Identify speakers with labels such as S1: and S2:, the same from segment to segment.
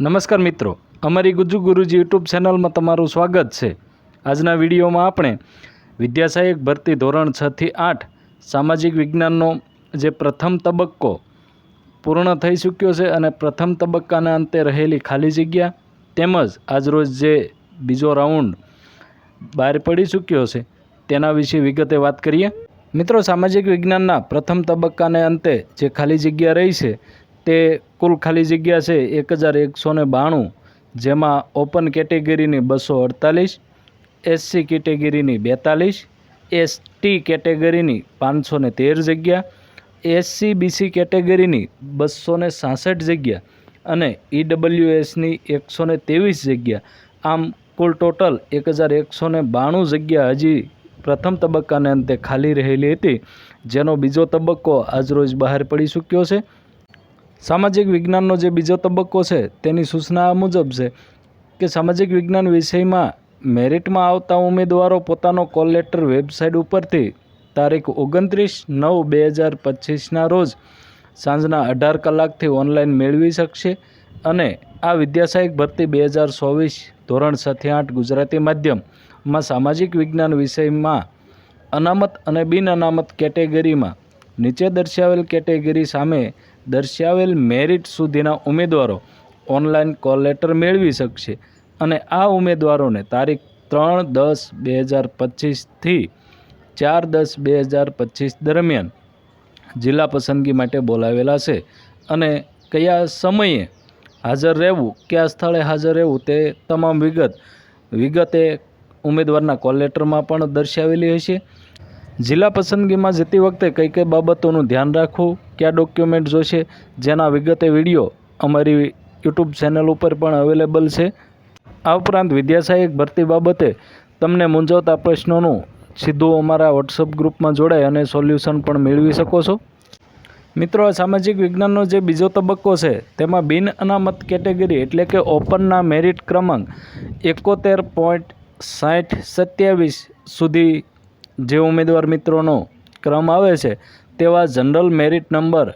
S1: નમસ્કાર મિત્રો. અમારી ગુજુ ગુરુજી યુટ્યુબ ચેનલમાં તમારું સ્વાગત છે. આજના વિડીયોમાં આપણે વિદ્યાસહાયક ભરતી ધોરણ છથી આઠ સામાજિક વિજ્ઞાનનો જે પ્રથમ તબક્કો પૂર્ણ થઈ ચૂક્યો છે અને પ્રથમ તબક્કાના અંતે રહેલી ખાલી જગ્યા તેમજ આજરોજ જે બીજો રાઉન્ડ બહાર પડી ચૂક્યો છે તેના વિશે વિગતે વાત કરીએ. મિત્રો, સામાજિક વિજ્ઞાનના પ્રથમ તબક્કાને અંતે જે ખાલી જગ્યા રહી છે તે કુલ ખાલી જગ્યા છે એક હજાર એકસો ને બાણું, જેમાં ઓપન કેટેગરીની બસો અડતાલીસ એસસી કેટેગરીની બેતાલીસ એસટી કેટેગરીની પાંચસો ને તેર જગ્યા એસસી બીસી કેટેગરીની બસો ને સાસઠ જગ્યા અને ઈડબ્લ્યુએસની એકસો ને ત્રેવીસ જગ્યા. આમ કુલ ટોટલ એક હજાર એકસો ને બાણું જગ્યા હજી પ્રથમ તબક્કાને અંતે ખાલી રહેલી હતી, જેનો બીજો તબક્કો આજરોજ બહાર પડી ચૂક્યો છે. સામાજિક વિજ્ઞાનનો જે બીજો તબક્કો છે, તેની સૂચના મુજબ છે કે સામાજિક વિજ્ઞાન વિષયમાં મેરિટમાં આવતા ઉમેદવારો પોતાનો કોલ લેટર વેબસાઇટ ઉપરથી તારીખ ઓગણત્રીસ નવ બે હજાર પચીસના રોજ સાંજના અઢાર કલાકથી ઓનલાઈન મેળવી શકશે અને આ વિદ્યાસહાયક ભરતી બે હજાર ચોવીસ ધોરણ છથી આઠ ગુજરાતી માધ્યમમાં સામાજિક વિજ્ઞાન વિષયમાં અનામત અને બિન અનામત કેટેગરીમાં નીચે દર્શાવેલ કેટેગરી સામે દર્શાવેલ મેરિટ સુધીના ઉમેદવારો ઓનલાઈન કોલ લેટર મેળવી શકશે અને આ ઉમેદવારોને તારીખ ત્રણ દસ બે હજાર પચીસથી ચાર દસ બે હજાર પચીસ દરમિયાન જિલ્લા પસંદગી માટે બોલાવેલા છે. અને કયા સમયે હાજર રહેવું, કયા સ્થળે હાજર રહેવું તે તમામ વિગત, વિગતે ઉમેદવારના કોલ લેટરમાં પણ દર્શાવેલી હશે. જિલ્લા પસંદગીમાં જતી વખતે કઈ કઈ બાબતોનું ધ્યાન રાખવું, કયા ડોક્યુમેન્ટ જોશે, જેના વિગતે વીડિયો અમારી યુટ્યુબ ચેનલ ઉપર પણ અવેલેબલ છે. આ ઉપરાંત વિદ્યાસહાયક ભરતી બાબતે તમને મૂંઝવતા પ્રશ્નોનું સીધું અમારા વોટ્સઅપ ગ્રુપમાં જોડાય અને સોલ્યુશન પણ મેળવી શકો છો. મિત્રો સામાજિક વિજ્ઞાનનો જે બીજો તબક્કો છે, તેમાં બિન અનામત કેટેગરી એટલે કે ઓપનના મેરિટ ક્રમાંક એકોતેર પોઈન્ટ સાઠ સત્યાવીસ સુધી જે ઉમેદવાર મિત્રોનો ક્રમ આવે છે, તેવા જનરલ મેરિટ નંબર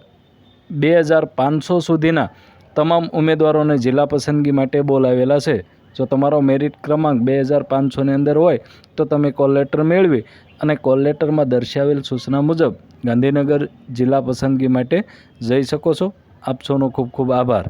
S1: બે હજાર પાંચસો સુધીના તમામ ઉમેદવારોને જિલ્લા પસંદગી માટે બોલાવેલા છે. જો તમારો મેરિટ ક્રમાંક બે હજાર પાંચસોની અંદર હોય, તો તમે કોલ લેટર મેળવી અને કોલ લેટરમાં દર્શાવેલ સૂચના મુજબ ગાંધીનગર જિલ્લા પસંદગી માટે જઈ શકો છો. આપ સૌનો ખૂબ ખૂબ આભાર.